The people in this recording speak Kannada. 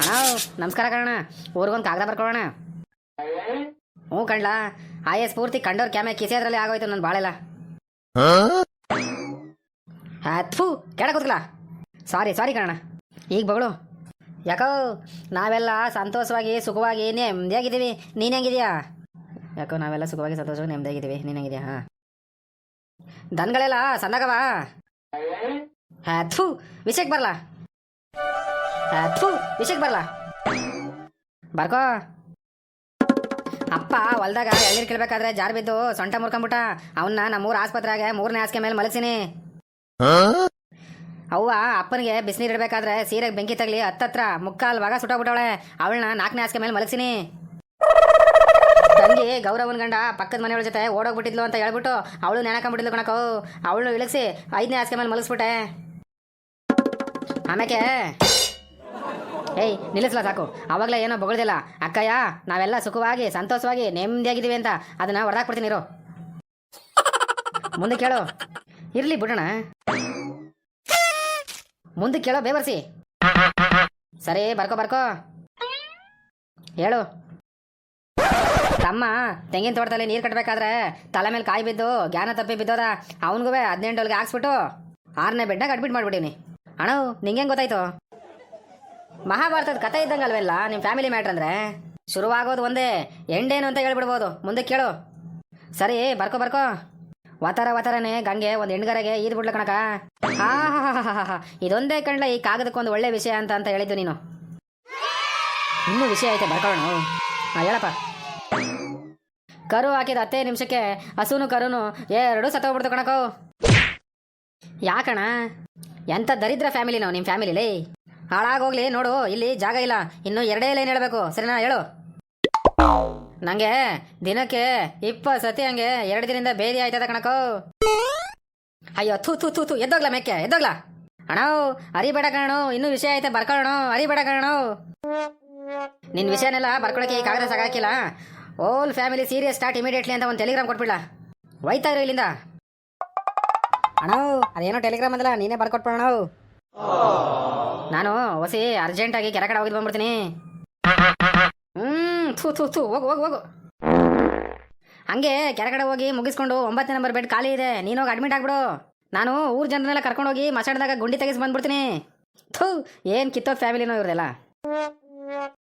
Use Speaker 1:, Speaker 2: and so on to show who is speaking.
Speaker 1: ಅಣ್ಣ, ನಮಸ್ಕಾರ ಕಣ ಊರಿಗೊಂದು ಕಾಗದ ಬರ್ಕೊಳ್ಳೋಣ ಹ್ಞೂ ಕಣ್ಲಾ ಆಯೇ ಸ್ಫೂರ್ತಿ ಕಂಡೋರ್ ಕ್ಯಾಮೆ ಕಿಸೆದ್ರಲ್ಲಿ ಆಗೋಯ್ತು ನನ್ನ ಬಾಳೆಲ್ಲ. ಥೂ ಕೆಡ ಕೂತ್ಕಲ. ಸಾರಿ ಸಾರಿ ಕಣ ಈಗ ಬಗಳು. ಯಾಕೋ, ನಾವೆಲ್ಲ ಸಂತೋಷವಾಗಿ, ಸುಖವಾಗಿ ನೆಮ್ಮದಿಯಾಗಿದ್ದೀವಿ ನೀನು ಹೆಂಗಿದ್ಯಾ? ಯಾಕೋ, ನಾವೆಲ್ಲ ಸುಖವಾಗಿ, ಸಂತೋಷವಾಗಿ ನೆಮ್ಮದಿಯಾಗಿದ್ದೀವಿ ನೀನು ಹೆಂಗಿದ್ಯಾ? ಹಾಂ. ದನಗಳೆಲ್ಲ ಸಣ್ಣಗವಾ? ಥೂ, ವಿಷಯಕ್ಕೆ ಬರಲ್ಲ ಹಾ ಥೂ ವಿಷಯಕ್ಕೆ ಬರಲ್ಲ. ಬರ್ಕೋ ಅಪ್ಪ, ಹೊಲ್ದಾಗ ಎಳ್ನೀರು ಕೇಳ್ಬೇಕಾದ್ರೆ ಜಾರ್ ಬಿದ್ದು ಸೊಂಟ ಮುರ್ಕೊಂಬಿಟ್ಟ. ಅವನ್ನ ನಮ್ಮೂರ ಆಸ್ಪತ್ರೆಗೆ ಮೂರನೇ ಹಾಸಿಗೆ ಮೇಲೆ ಮಲಗಿಸಿನಿ. ಅವ್ವ ಅಪ್ಪನಿಗೆ ಬಿಸಿನೀರು ಇಡಬೇಕಾದ್ರೆ ಸೀರೆಗೆ ಬೆಂಕಿ ತಗಲಿ ಹತ್ತತ್ರ ಮುಕ್ಕಾಲ್ ಭಾಗ ಸುಟ್ಟೋಗ್ಬಿಟ್ಟವಳೆ. ಅವಳನ್ನ ನಾಲ್ಕನೇ ಹಾಸಿಗೆ ಮೇಲೆ ಮಲಗಿಸಿನಿ. ತಂಗಿ ಗೌರವನ ಗಂಡ ಪಕ್ಕದ ಮನೆಯವಳ ಜೊತೆ ಓಡೋಗ್ಬಿಟ್ಟಿದ್ಲು ಅಂತ ಹೇಳ್ಬಿಟ್ಟು ಅವಳು ನೆನಕೊಂಡ್ಬಿಟ್ಟಿದ್ಲು ಕಣಕೋ. ಅವಳು ಇಳಿಸಿ ಐದನೇ ಹಾಸಿಗೆ ಮೇಲೆ ಮಲಗಿಸ್ಬಿಟ್ಟೆ. ಆಮೇಕೆ ಏಯ್, ನಿಲ್ಲಿಸ್ಲ ಸಾಕು. ಅವಾಗಲೇ ಏನೋ ಬೊಗಳ್ದಿಲ್ಲ. ಅಕ್ಕಯ್ಯ, ನಾವೆಲ್ಲ ಸುಖವಾಗಿ, ಸಂತೋಷವಾಗಿ, ನೆಮ್ಮದಿಯಾಗಿದ್ದೀವಿ ಅಂತ ಅದನ್ನ ಹೊಡೆದಾಕ್ಬಿಡ್ತೀನಿ ಇರೋ. ಮುಂದೆ ಕೇಳು. ಇರ್ಲಿ ಬಿಡೋಣ. ಮುಂದೆ ಕೇಳೋ ಬೇವರ್ಸಿ. ಸರಿ, ಬರ್ಕೋ ಬರ್ಕೋ. ಹೇಳು. ತಮ್ಮ, ತೆಂಗಿನ ತೋಟದಲ್ಲಿ ನೀರು ಕಟ್ಟಬೇಕಾದ್ರೆ ತಲೆ ಮೇಲೆ ಕಾಯಿ ಬಿದ್ದು, ಜ್ಞಾನ ತಪ್ಪಿ ಬಿದ್ದೋದ ಅವನಿಗೂ ಹದಿನೆಂಟೊಲ್ಗೆ ಹಾಕ್ಸ್ಬಿಟ್ಟು ಆರನೇ ಬೆಡ್ನಾಗ ಅಡ್ಮಿಟ್ ಮಾಡ್ಬಿಟ್ಟಿನಿ ಅಣ್ಣ ನಿಂಗೆ ಗೊತ್ತಾಯ್ತು? ಮಹಾಭಾರತದ ಕಥೆ ಇದ್ದಂಗಲ್ವೆಲ್ಲ ನಿಮ್ಮ ಫ್ಯಾಮಿಲಿ ಮ್ಯಾಟ್ರ್ ಅಂದ್ರೆ? ಶುರುವಾಗೋದು ಒಂದೇ ಎಂಡೇನು ಅಂತ ಹೇಳ್ಬಿಡ್ಬೋದು. ಮುಂದೆ ಕೇಳು. ಸರಿ, ಬರ್ಕೋ ಬರ್ಕೋ. ವತರ ವತರನೆ ಗಂಗೆ ಒಂದು ಹೆಣ್ಗರೆಗೆ ಈದ್ ಬಿಡ್ಲ ಕಣಕ. ಹಾ ಇದೊಂದೇ ಕಣ್ಲ ಈ ಕಾಗದಕ್ಕೊಂದು ಒಳ್ಳೆ ವಿಷಯ ಅಂತ ಅಂತ ಹೇಳಿದ್ದು ನೀನು. ಇನ್ನೂ ವಿಷಯ ಐತೆ, ಬರ್ಕೊಳ್ಳೋಣ. ಹಾಂ ಹೇಳಪ್ಪ. ಕರು ಹಾಕಿದ ಹತ್ತೇ ನಿಮಿಷಕ್ಕೆ ಹಸುನು, ಕರುನು ಎರಡೂ ಸತ್ತೋಗ್ಬಿಡ್ತು ಕಣಕೋ. ಯಾಕಣ? ಎಂತ ದರಿದ್ರ ಫ್ಯಾಮಿಲಿ ನಾವು ನಿಮ್ಮ ಫ್ಯಾಮಿಲಿಲಿ ಹಾಳಾಗೋಗ್ಲಿ, ನೋಡು, ಇಲ್ಲಿ ಜಾಗ ಇಲ್ಲ. ಇನ್ನು ಎರಡೇ ಲೈನ್ ಹೇಳಬೇಕು. ಸರಿನಾ, ಹೇಳು. ನಂಗೆ ದಿನಕ್ಕೆ ಇಪ್ಪ ಸತಿ ಹಂಗೆ ಎರಡು ದಿನದಿಂದ ಬೇದಿ ಆಯ್ತದ ಕಣಕೋ ಅಯ್ಯೋ, ಥೂ ಥೂ ಥೂ ಥೂ, ಎದ್ದೋಗ್ಲ ಮೆಕ್ಕೆ ಎದ್ದೋಗ್ಲ. ಅಣ್ಣ, ಅರಿಬೇಡ ಕಣೋ ಇನ್ನೂ ವಿಷಯ ಐತೆ, ಬರ್ಕೊಳ್ಳೋಣ, ಅರಿಬೇಡ ಕಣೋ ನಿನ್ನ ವಿಷಯನೆಲ್ಲ ಬರ್ಕೊಳಕ್ಕೆ ಈ ಕಾಗದ ಸಾಕಾಕಿಲ್ಲ all family serious start immediately ಅಂತ ಒಂದು ಟೆಲಿಗ್ರಾಮ್ ಕೊಟ್ಬಿಡ್ಲ. ಒಯ್ತಾ ಇರೋ ಇಲ್ಲಿಂದ. ಅಣ್ಣ, ಅದೇನೋ ಟೆಲಿಗ್ರಾಮ್ ಅಂದಲ್ಲ, ನೀನೇ ಬರ್ಕೊಟ್ಬಿಡೋಣ. ನಾನು ಹೊಸಿ ಅರ್ಜೆಂಟಾಗಿ ಕೆರೆ ಕಡೆ ಹೋಗಿ ಬಂದ್ಬಿಡ್ತೀನಿ. ಹ್ಮ್, ಥೂ ಥೂ ಥೂ, ಹೋಗು ಹೋಗು ಹೋಗು. ಹಂಗೆ ಕೆರೆ ಕಡೆ ಹೋಗಿ ಮುಗಿಸ್ಕೊಂಡು ಒಂಬತ್ತನೇ ನಂಬರ್ ಬೆಡ್ ಖಾಲಿ ಇದೆ. ನೀನು ಹೋಗಿ ಅಡ್ಮಿಟ್ ಆಗ್ಬಿಡು. ನಾನು ಊರ್ ಕರ್ಕೊಂಡು ಹೋಗಿ ಮಸಾಡ್ದಾಗ ಗುಂಡಿ ತೆಗಿಸಿ ಬಂದ್ಬಿಡ್ತೀನಿ. ಥೂ, ಏನ್ ಕಿತ್ತೋ ಫ್ಯಾಮಿಲಿನೋ ಇವ್ರದೆಲ್ಲ.